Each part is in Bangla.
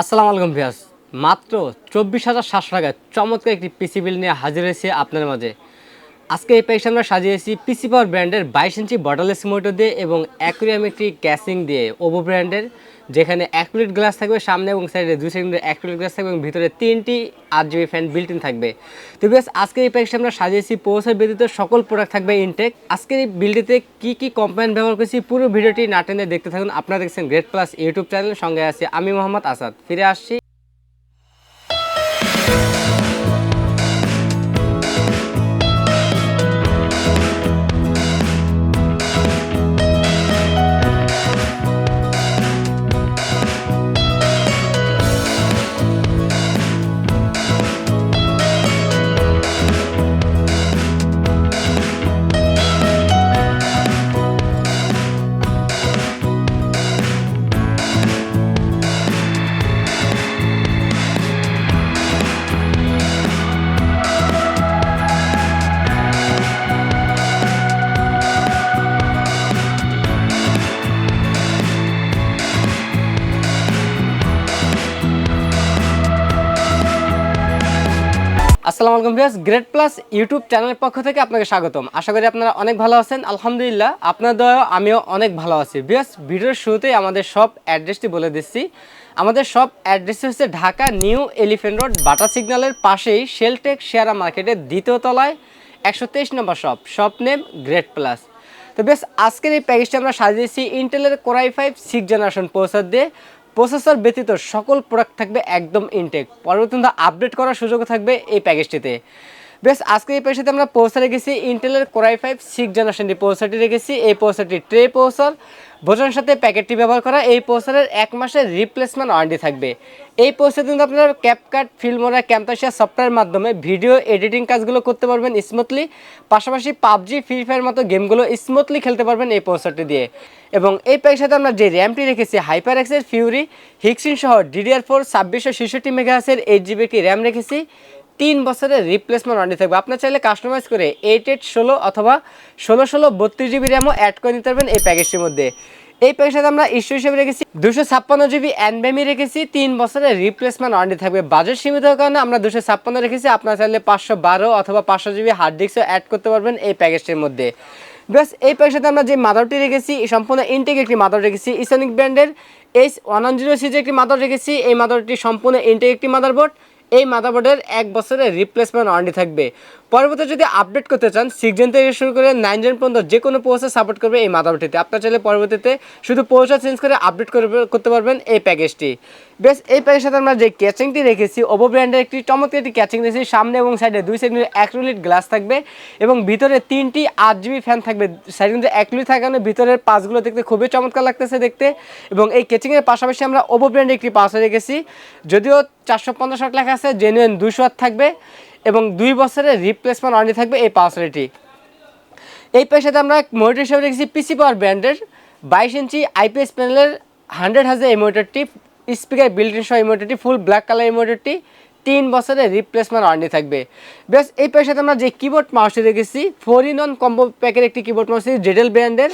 আসসালামু আলাইকুম ভিয়াস মাত্র চব্বিশ হাজার সাতশো টাকায় চমৎকার একটি পিসি বিল নিয়ে হাজির হয়েছে আপনার মাঝে। আজকে এই প্যাকেজটা আমরা সাজিয়েছি পিসি পাওয়ার ব্র্যান্ডের বাইশ ইঞ্চি বটলেস মোটর দিয়ে এবং অ্যাকুরিয়াম একটি ক্যাসিং দিয়ে ওভো ব্র্যান্ডের, যেখানে অ্যাকুরেট গ্লাস থাকবে সামনে এবং সাইডে দুই সাইডে অ্যাকুরেট গ্লাস থাকবে এবং ভিতরে তিনটি আট জিবি ফ্যান বিল্ট ইন থাকবে। তো বেশ আজকে এই প্যাকেজটা আমরা সাজিয়েছি পৌঁছার ব্যতীত সকল প্রোডাক্ট থাকবে ইনটেক আজকের এই বিলটিতে কী কী কম্পাইন ব্যবহার করেছি পুরো ভিডিওটি নাটেনে দেখতে থাকুন। আপনারা দেখছেন গ্রেট প্লাস ইউটিউব চ্যানেল সঙ্গে আছি আমি মোহাম্মদ আসাদ। ফিরে আসছি। আসসালামু আলাইকুম ভিয়াস গ্রেট প্লাস ইউটিউব চ্যানেলের পক্ষ থেকে আপনাকে স্বাগতম। আশা করি আপনারা অনেক ভালো আছেন, আলহামদুলিল্লাহ। আপনার দয়া আমিও অনেক ভালো আছি। ভিয়াস ভিডিওর শুরুতেই আমাদের সব অ্যাড্রেসটি বলে দিচ্ছি। আমাদের সব অ্যাড্রেস হচ্ছে Dhaka new elephant road, Bata সিগন্যালের পাশেই শেলটেক শেয়ারা মার্কেটের দ্বিতীয় তলায়, একশো তেইশ নম্বর shop shop name great plus তো বেশ আজকের এই প্যাকেজটা আমরা সাজিয়েছি ইন্টেলের core i five six generation processor দিয়ে। প্রসেসর ব্যতীত সকল প্রোডাক্ট থাকবে একদম ইনটেক পরবর্তীতে আপডেট করার সুযোগও থাকবে এই প্যাকেজটিতে বেশ আজকে এই প্যাকেজটিতে আমরা পৌঁছে রেখেছি ইন্টেলের কোরাই ফাইভ সিক্স জেনারেশনটি পৌঁছাটি রেখেছি, এই পৌঁছাটি ট্রে পৌঁছার ভোজনের সাথে প্যাকেটটি ব্যবহার করা, এই পৌঁছারের এক মাসের রিপ্লেসমেন্ট ওয়ারেন্টি থাকবে। এই পৌঁছে কিন্তু আপনারা ক্যাপকাট ফিল্মোরা ক্যাম্পাসিয়া সফটওয়্যার মাধ্যমে ভিডিও এডিটিং কাজগুলো করতে পারবেন স্মুথলি পাশাপাশি পাবজি ফ্রি ফায়ার মতো গেমগুলো স্মুথলি খেলতে পারবেন এই পৌঁছাটি দিয়ে। এবং এই প্যাকের সাথে আমরা যে র্যামটি রেখেছি হাইপার এক্সের ফিউরি হিক্সিন সহ ডিডিআর ফোর ছাব্বিশশো ছেষট্টি মেগাহাসের এইট জিবি একটি র্যাম রেখেছি। তিন বছরের রিপ্লেসমেন্ট ওয়ারেন্টি থাকবে। আপনার চাইলে কাস্টমাইজ করে এইট এইট ষোলো অথবা ষোলো ষোলো বত্রিশ জিবি র্যামও অ্যাড করে নিতে পারবেন এই প্যাকেজটির মধ্যে। এই প্যাকের সাথে আমরা ইস্যু হিসেবে রেখেছি। দুশো ছাপ্পান্ন জিবি অ্যানবেমি রেখেছি। তিন বছরের রিপ্লেসমেন্ট ওয়ারেন্টি থাকবে। বাজেট সীমিত হওয়ার কারণে আমরা দুশো ছাপ্পান্ন রেখেছি। আপনার চাইলে পাঁচশো বারো অথবা পাঁচশো জিবি হার্ড ডিস্কও অ্যাড করতে পারবেন এই প্যাকেজটির মধ্যে। ব্যাস, এই প্যাকের সাথে আমরা যে মাদারটি রেখেছি সম্পূর্ণ ইনটেক একটি মাদার রেখেছি। ইসনিক ব্র্যান্ডের এইচ ওয়ান জিরো সিজে একটি মাদার রেখেছি। এই মাদারটি সম্পূর্ণ ইনটেক একটি মাদারবোর্ড এই মাদারবোর্ডের এক বছরের রিপ্লেসমেন্ট ওয়ারেন্টি থাকবে। পরবর্তী যদি আপডেট করতে চান সিক্স জেন থেকে শুরু করে নাইন জেন পর্যন্ত যে কোনো প্রসেস সাপোর্ট করবে এই মাদারবোর্ডটিতে। আপনার চাইলে পরবর্তীতে শুধু পৌঁছা চেঞ্জ করে আপডেট করতে পারবেন এই প্যাকেজটি বেশ, এই প্যাকেজের সাথে আমরা যে ক্যাচিংটি রেখেছি ওভো ব্র্যান্ডের একটি চমৎকার একটি ক্যাচিং রেখেছি সামনে এবং সাইডে দুই সাইডে অ্যাক্রিলিক গ্লাস থাকবে এবং ভিতরে তিনটি আট জিবি ফ্যান থাকবে। সাইডে কিন্তু অ্যাক্রিলিক থাকার কারণে ভিতরের পাসগুলো দেখতে খুবই চমৎকার লাগতেছে দেখতে এবং এই ক্যাচিংয়ের পাশাপাশি আমরা ওভো ব্র্যান্ডের একটি পাস রেখেছি যদিও চারশো পঞ্চাশ ওয়াট লেখা আছে জেনুইন দুশো ওয়াট থাকবে এবং দুই বছরের রিপ্লেসমেন্ট ওয়ারেন্টি থাকবে এই পাওয়ারটি এই পেশাতে আমরা মনিটর হিসেবে রেখেছি পিসি পাওয়ার ব্র্যান্ডের বাইশ ইঞ্চি আইপিএস প্যানেলের হান্ড্রেড হাজার এই মনিটরটি স্পিকার ইন সহ এই মনিটরটি ফুল ব্ল্যাক কালার এই মনিটরটি তিন বছরের রিপ্লেসমেন্ট ওয়ারেন্টি থাকবে। বেশ, এই পেশাতে আমরা যে কিবোর্ড মাউসটি রেখেছি ফোর ইন অন কম্বো প্যাকের একটি কিবোর্ড মাউস জেডেল ব্র্যান্ডের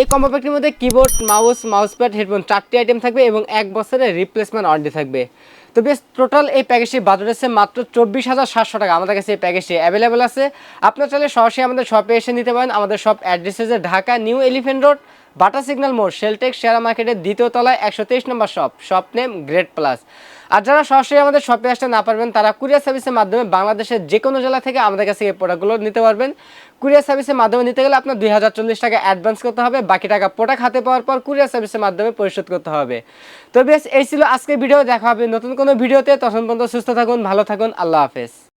এই কম্বো প্যাকটির মধ্যে কিবোর্ড মাউস মাউসপ্যাড হেডফোন চারটি আইটেম থাকবে এবং এক বছরের রিপ্লেসমেন্ট ওয়ারেন্টি থাকবে। তো বেশ টোটাল এই প্যাকেজটি বাজেট আছে মাত্র চব্বিশ হাজার সাতশো টাকা। আমাদের কাছে এই প্যাকেজটি অ্যাভেলেবেল আছে। আপনার চাইলে সরাসরি আমাদের শপে এসে নিতে পারেন। আমাদের শপ অ্যাড্রেস আছে Dhaka new elephant road Bata signal মোড়, সেলটেক শেয়ার মার্কেটের দ্বিতীয় তলায় একশো তেইশ নম্বর shop shop name great plus. আর যারা সরাসরি আমাদের শপে আসতে না পারবেন, তারা কুরিয়ার সার্ভিসের মাধ্যমে বাংলাদেশের যে কোনো জেলা থেকে আমাদের কাছে এই প্রোডাক্টগুলো নিতে পারবেন। কুরিয়ার সার্ভিসের মাধ্যমে নিতে গেলে আপনার দুই হাজার চল্লিশ টাকা অ্যাডভান্স করতে হবে, বাকি টাকা প্রোডাক্ট হাতে পাওয়ার পর কুরিয়ার সার্ভিসের মাধ্যমে পরিশোধ করতে হবে। তো বেশ, এই ছিল আজকের ভিডিও, দেখা হবে নতুন কোনো ভিডিওতে তখন পর্যন্ত সুস্থ থাকুন, ভালো থাকুন, আল্লাহ হাফেজ।